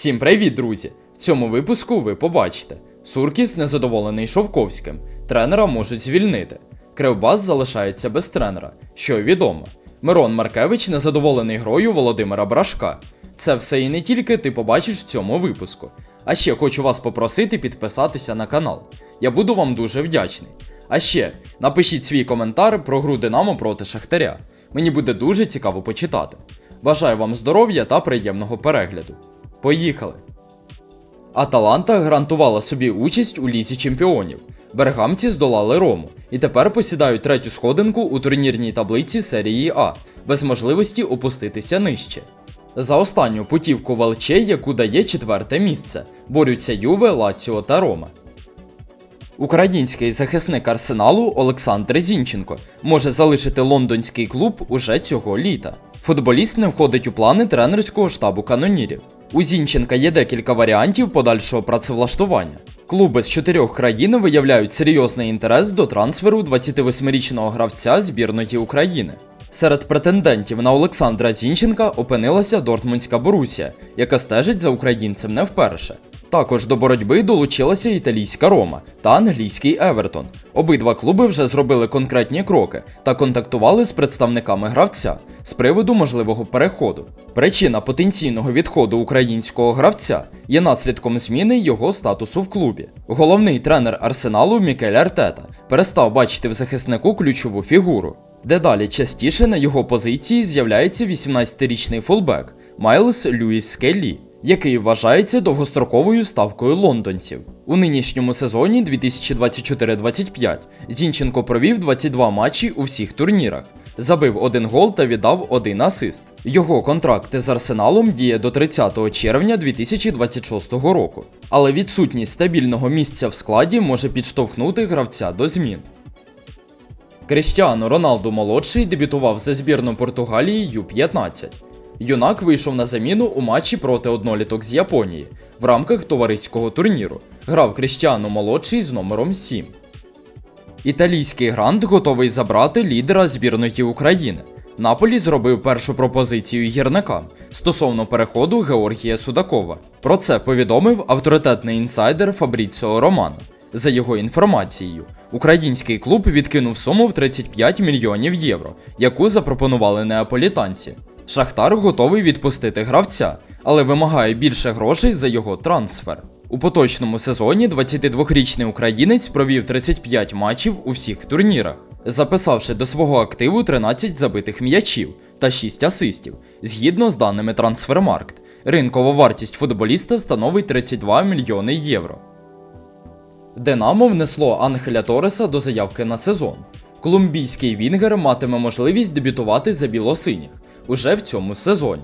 Всім привіт, друзі! В цьому випуску ви побачите: Суркіс незадоволений Шовковським, тренера можуть звільнити. Кривбас залишається без тренера, що відомо. Мирон Маркевич незадоволений грою Володимира Брашка. Це все і не тільки ти побачиш в цьому випуску. А ще хочу вас попросити підписатися на канал. Я буду вам дуже вдячний. А ще напишіть свій коментар про гру Динамо проти Шахтаря. Мені буде дуже цікаво почитати. Бажаю вам здоров'я та приємного перегляду. Поїхали! Аталанта гарантувала собі участь у лізі чемпіонів. Бергамці здолали Рому і тепер посідають третю сходинку у турнірній таблиці серії А, без можливості опуститися нижче. За останню путівку в ЛЧ, яку дає четверте місце, борються Юве, Лаціо та Рома. Український захисник арсеналу Олександр Зінченко може залишити лондонський клуб уже цього літа. Футболіст не входить у плани тренерського штабу канонірів. У Зінченка є декілька варіантів подальшого працевлаштування. Клуби з чотирьох країн виявляють серйозний інтерес до трансферу 28-річного гравця збірної України. Серед претендентів на Олександра Зінченка опинилася Дортмундська Борусія, яка стежить за українцем не вперше. Також до боротьби долучилася італійська Рома та англійський Евертон. Обидва клуби вже зробили конкретні кроки та контактували з представниками гравця з приводу можливого переходу. Причина потенційного відходу українського гравця є наслідком зміни його статусу в клубі. Головний тренер арсеналу Мікель Артета перестав бачити в захиснику ключову фігуру. Дедалі частіше на його позиції з'являється 18-річний фулбек Майлз Льюіс Скеллі який вважається довгостроковою ставкою лондонців. У нинішньому сезоні 2024-25 Зінченко провів 22 матчі у всіх турнірах, забив один гол та віддав один асист. Його контракт з Арсеналом діє до 30 червня 2026 року, але відсутність стабільного місця в складі може підштовхнути гравця до змін. Кріштіану Роналду молодший дебютував за збірну Португалії Ю-15. Юнак вийшов на заміну у матчі проти одноліток з Японії в рамках товариського турніру. Грав Кріштіану молодший з номером 7. Італійський грант готовий забрати лідера збірної України. Наполі зробив першу пропозицію гірникам стосовно переходу Георгія Судакова. Про це повідомив авторитетний інсайдер Фабріціо Романо. За його інформацією, український клуб відкинув суму в 35 мільйонів євро, яку запропонували неаполітанці. Шахтар готовий відпустити гравця, але вимагає більше грошей за його трансфер. У поточному сезоні 22-річний українець провів 35 матчів у всіх турнірах, записавши до свого активу 13 забитих м'ячів та 6 асистів. Згідно з даними Трансфермаркт, ринкова вартість футболіста становить 32 мільйони євро. Динамо внесло Ангеля Тореса до заявки на сезон. Колумбійський Вінгер матиме можливість дебютувати за білосиніх уже в цьому сезоні.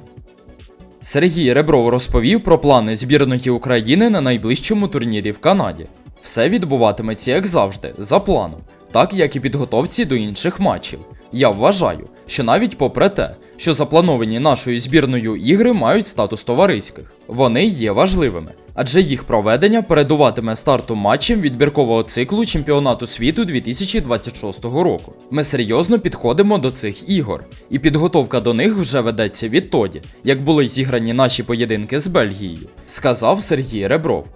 Сергій Ребров розповів про плани збірної України на найближчому турнірі в Канаді. Все відбуватиметься, як завжди, за планом, так як і підготовці до інших матчів. Я вважаю, що навіть попри те, що заплановані нашою збірною ігри мають статус товариських, вони є важливими, адже їх проведення передуватиме старту матчів відбіркового циклу чемпіонату світу 2026 року. Ми серйозно підходимо до цих ігор, і підготовка до них вже ведеться відтоді, як були зіграні наші поєдинки з Бельгією, сказав Сергій Ребров.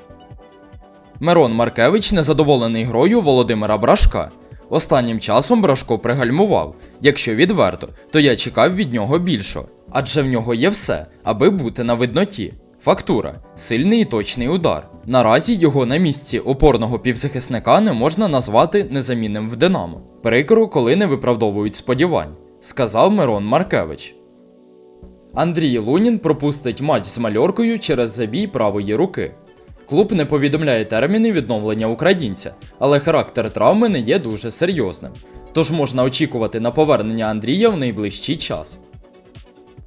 Мирон Маркевич незадоволений грою Володимира Брашка. Останнім часом Брашко пригальмував. Якщо відверто, то я чекав від нього більшого. Адже в нього є все, аби бути на видноті. Фактура сильний і точний удар. Наразі його на місці опорного півзахисника не можна назвати незамінним в Динамо. Прикро, коли не виправдовують сподівань, сказав Мирон Маркевич. Андрій Лунін пропустить матч з мальоркою через забій правої руки. Клуб не повідомляє терміни відновлення українця, але характер травми не є дуже серйозним. Тож можна очікувати на повернення Андрія в найближчий час.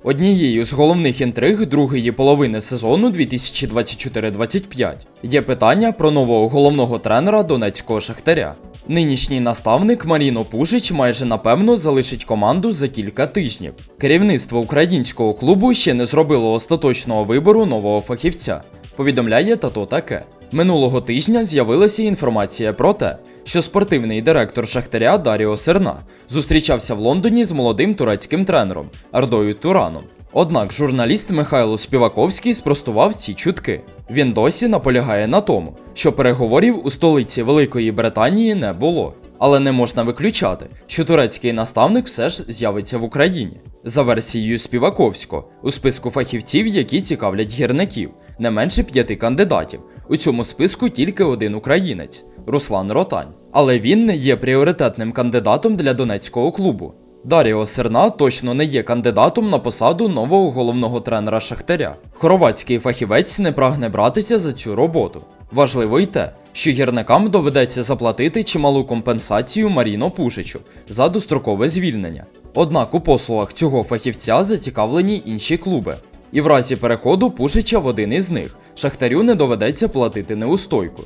Однією з головних інтриг другої половини сезону 2024-25 є питання про нового головного тренера донецького шахтаря. Нинішній наставник Маріно Пушич майже напевно залишить команду за кілька тижнів. Керівництво українського клубу ще не зробило остаточного вибору нового фахівця. Повідомляє тато таке. Минулого тижня з'явилася інформація про те, що спортивний директор Шахтаря Даріо Серна зустрічався в Лондоні з молодим турецьким тренером Ардою Тураном. Однак журналіст Михайло Співаковський спростував ці чутки. Він досі наполягає на тому, що переговорів у столиці Великої Британії не було. Але не можна виключати, що турецький наставник все ж з'явиться в Україні. За версією Співаковського, у списку фахівців, які цікавлять гірників, не менше п'яти кандидатів. У цьому списку тільки один українець Руслан Ротань. Але він не є пріоритетним кандидатом для донецького клубу. Даріо Серна точно не є кандидатом на посаду нового головного тренера Шахтаря. Хорватський фахівець не прагне братися за цю роботу. Важливо й те, що гірникам доведеться заплатити чималу компенсацію Маріно Пушичу за дострокове звільнення. Однак у послугах цього фахівця зацікавлені інші клуби. І в разі переходу Пушича в один із них Шахтарю не доведеться платити неустойку.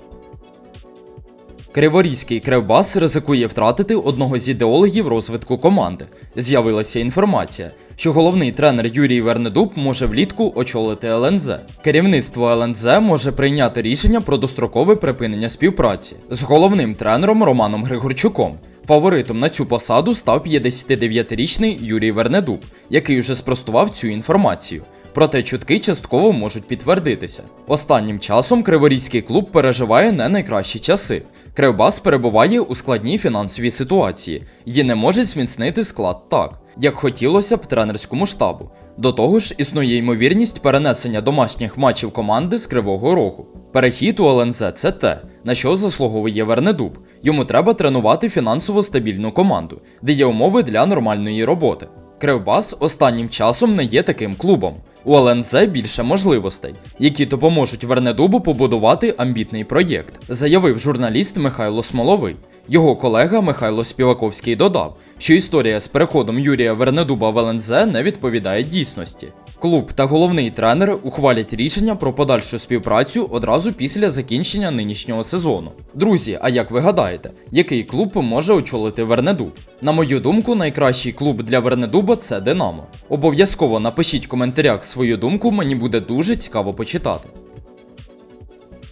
Криворізький Кривбас ризикує втратити одного з ідеологів розвитку команди. З'явилася інформація, що головний тренер Юрій Вернедуб може влітку очолити ЛНЗ. Керівництво ЛНЗ може прийняти рішення про дострокове припинення співпраці з головним тренером Романом Григорчуком. Фаворитом на цю посаду став 59-річний Юрій Вернедуб, який вже спростував цю інформацію. Проте чутки частково можуть підтвердитися. Останнім часом Криворізький клуб переживає не найкращі часи. Кривбас перебуває у складній фінансовій ситуації і не може зміцнити склад так, як хотілося б тренерському штабу. До того ж, існує ймовірність перенесення домашніх матчів команди з Кривого Рогу. Перехід у ЛНЗ це те, на що заслуговує Вернедуб. Йому треба тренувати фінансово стабільну команду, де є умови для нормальної роботи. Кривбас останнім часом не є таким клубом. У ЛНЗ більше можливостей, які допоможуть Вернедубу побудувати амбітний проєкт, заявив журналіст Михайло Смоловий. Його колега Михайло Співаковський додав, що історія з переходом Юрія Вернедуба в ЛНЗ не відповідає дійсності. Клуб та головний тренер ухвалять рішення про подальшу співпрацю одразу після закінчення нинішнього сезону. Друзі, а як ви гадаєте, який клуб може очолити Вернедуб? На мою думку, найкращий клуб для Вернедуба це Динамо. Обов'язково напишіть в коментарях свою думку, мені буде дуже цікаво почитати.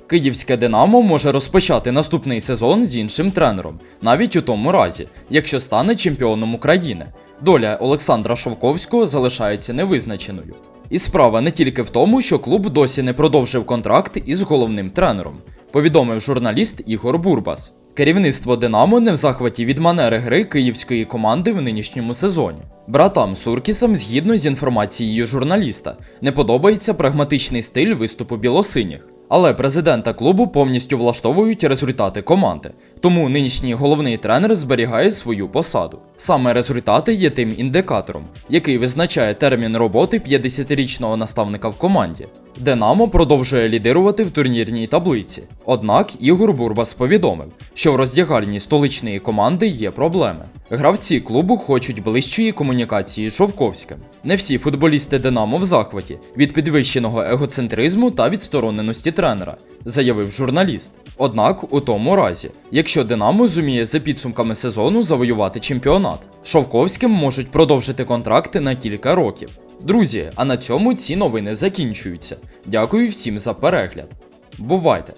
Київське Динамо може розпочати наступний сезон з іншим тренером, навіть у тому разі, якщо стане чемпіоном України. Доля Олександра Шовковського залишається невизначеною. І справа не тільки в тому, що клуб досі не продовжив контракт із головним тренером, повідомив журналіст Ігор Бурбас. Керівництво Динамо не в захваті від манери гри київської команди в нинішньому сезоні. Братам Суркісам, згідно з інформацією журналіста, не подобається прагматичний стиль виступу білосиніх. Але президента клубу повністю влаштовують результати команди, тому нинішній головний тренер зберігає свою посаду. Саме результати є тим індикатором, який визначає термін роботи 50-річного наставника в команді. Динамо продовжує лідирувати в турнірній таблиці. Однак Ігор Бурбас повідомив, що в роздягальні столичної команди є проблеми. Гравці клубу хочуть ближчої комунікації з Шовковським. Не всі футболісти Динамо в захваті від підвищеного егоцентризму та відстороненості тренера, заявив журналіст. Однак, у тому разі, якщо Динамо зуміє за підсумками сезону завоювати чемпіонат, Шовковським можуть продовжити контракти на кілька років. Друзі, а на цьому ці новини закінчуються. Дякую всім за перегляд. Бувайте!